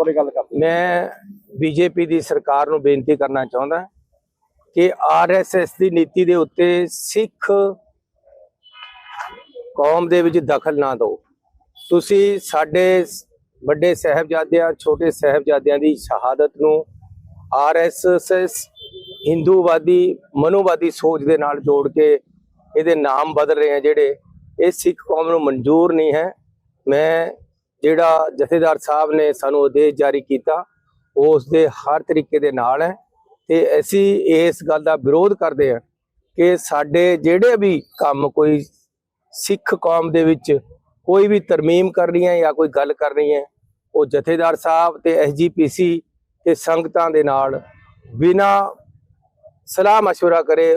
ਬਾਰੇ ਗੱਲ ਕਰਦੇ ਮੈਂ ਬੀਜੇਪੀ ਦੀ ਸਰਕਾਰ ਨੂੰ ਬੇਨਤੀ ਕਰਨਾ ਚਾਹੁੰਦਾ ਕਿ ਆਰਐਸਐਸ ਦੀ ਨੀਤੀ ਦੇ ਉੱਤੇ ਸਿੱਖ ਕੌਮ ਦੇ ਵਿੱਚ ਦਖਲ ਨਾ ਦਿਓ। ਤੁਸੀਂ ਸਾਡੇ ਵੱਡੇ ਸਹਿਬਜ਼ਾਦਿਆਂ, ਛੋਟੇ ਸਹਿਬਜ਼ਾਦਿਆਂ ਦੀ ਸ਼ਹਾਦਤ ਨੂੰ ਆਰਐਸਐਸ ਹਿੰਦੂਵਾਦੀ, ਮਨੋਵਾਦੀ ਸੋਚ ਦੇ ਨਾਲ ਜੋੜ ਕੇ ਇਹਦੇ ਨਾਮ ਬਦਲ ਰਹੇ ਆ ਜਿਹੜੇ, ਇਹ ਸਿੱਖ ਕੌਮ ਨੂੰ ਮਨਜ਼ੂਰ ਨਹੀਂ ਹੈ। ਮੈਂ ਜਿਹੜਾ ਜਥੇਦਾਰ ਸਾਹਿਬ ਨੇ ਸਾਨੂੰ ਆਦੇਸ਼ ਜਾਰੀ ਕੀਤਾ ਉਸ ਦੇ ਹਰ ਤਰੀਕੇ ਦੇ ਨਾਲ ਹੈ ਤੇ ਅਸੀਂ ਇਸ ਗੱਲ ਦਾ ਵਿਰੋਧ ਕਰਦੇ ਹਾਂ ਕਿ ਸਾਡੇ ਜਿਹੜੇ ਵੀ ਕੰਮ ਕੋਈ ਸਿੱਖ ਕੌਮ ਦੇ ਵਿੱਚ ਕੋਈ ਵੀ ਤਰਮੀਮ ਕਰਨੀ ਹੈ ਜਾਂ ਕੋਈ ਗੱਲ ਕਰਨੀ ਹੈ ਉਹ ਜਥੇਦਾਰ ਸਾਹਿਬ ਤੇ ਐਸਜੀਪੀਸੀ ਤੇ ਸੰਗਤਾਂ ਦੇ ਨਾਲ ਬਿਨਾ ਸਲਾਹ مشورہ ਕਰੇ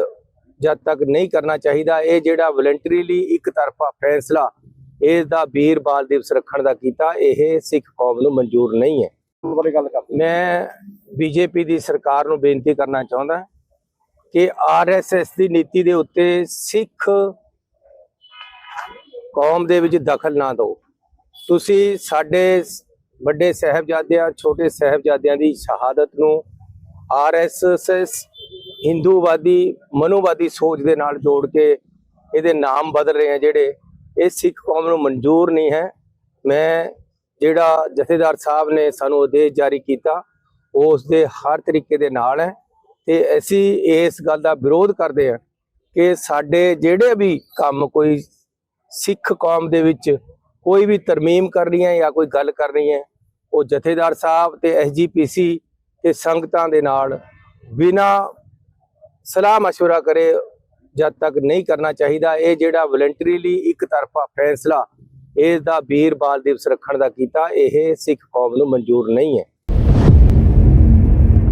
ਜਦ ਤੱਕ ਨਹੀਂ ਕਰਨਾ ਚਾਹੀਦਾ ਇਹ ਜਿਹੜਾ ਵਲੰਟਰੀਲੀ ਇੱਕ ਤਰਫਾ ਫੈਸਲਾ ਇਸ ਦਾ ਵੀਰ ਬਾਲ ਦਿਵਸ ਰੱਖਣ ਦਾ ਕੀਤਾ ਇਹ ਸਿੱਖ ਕੌਮ ਨੂੰ ਮਨਜ਼ੂਰ ਨਹੀਂ ਹੈ। ਮੈਂ ਬੀਜੇਪੀ ਦੀ ਸਰਕਾਰ ਨੂੰ ਬੇਨਤੀ ਕਰਨਾ ਚਾਹੁੰਦਾ ਕਿ ਆਰਐਸਐਸ ਦੀ ਨੀਤੀ ਦੇ ਉੱਤੇ ਸਿੱਖ ਕੌਮ ਦੇ ਵਿੱਚ ਦਖਲ ਨਾ ਦਿਓ। ਤੁਸੀਂ ਸਾਡੇ ਵੱਡੇ ਸਹਿਬਜ਼ਾਦਿਆਂ ਛੋਟੇ ਸਹਿਬਜ਼ਾਦਿਆਂ ਦੀ ਸ਼ਹਾਦਤ ਨੂੰ ਆਰਐਸਐਸ ਹਿੰਦੂਵਾਦੀ ਮਨੋਵਾਦੀ ਸੋਚ ਦੇ ਨਾਲ ਜੋੜ ਕੇ ਇਹਦੇ ਨਾਮ ਬਦਲ ਰਹੇ ਆ ਜਿਹੜੇ ਇਹ ਸਿੱਖ ਕੌਮ ਨੂੰ ਮਨਜ਼ੂਰ ਨਹੀਂ ਹੈ ਮੈਂ ਜਿਹੜਾ ਜਥੇਦਾਰ ਸਾਹਿਬ ਨੇ ਸਾਨੂੰ ਆਦੇਸ਼ ਜਾਰੀ ਕੀਤਾ ਉਸ ਦੇ ਹਰ ਤਰੀਕੇ ਦੇ ਨਾਲ ਹੈ ਤੇ ਅਸੀਂ ਇਸ ਗੱਲ ਦਾ ਵਿਰੋਧ ਕਰਦੇ ਹਾਂ ਕਿ ਸਾਡੇ ਜਿਹੜੇ ਵੀ ਕੰਮ ਕੋਈ ਸਿੱਖ ਕੌਮ ਦੇ ਵਿੱਚ ਕੋਈ ਵੀ ਤਰਮੀਮ ਕਰਨੀ ਹੈ ਜਾਂ ਕੋਈ ਗੱਲ ਕਰਨੀ ਹੈ ਉਹ ਜਥੇਦਾਰ ਸਾਹਿਬ ਤੇ ਐਸਜੀਪੀਸੀ ਤੇ ਸੰਗਤਾਂ ਦੇ ਨਾਲ ਬਿਨਾ ਸਲਾਹ مشورہ ਕਰੇ ਜਦ ਤੱਕ ਨਹੀਂ ਕਰਨਾ ਚਾਹੀਦਾ, ਇਹ ਜਿਹੜਾ ਵਲੰਟਰੀਲੀ ਇੱਕ ਤਰਫਾ ਫੈਸਲਾ ਇਸ ਦਾ ਵੀਰ ਬਾਲ ਦਿਵਸ ਰੱਖਣ ਦਾ ਕੀਤਾ, ਇਹ ਸਿੱਖ ਕੌਮ ਨੂੰ ਮਨਜ਼ੂਰ ਨਹੀਂ ਹੈ।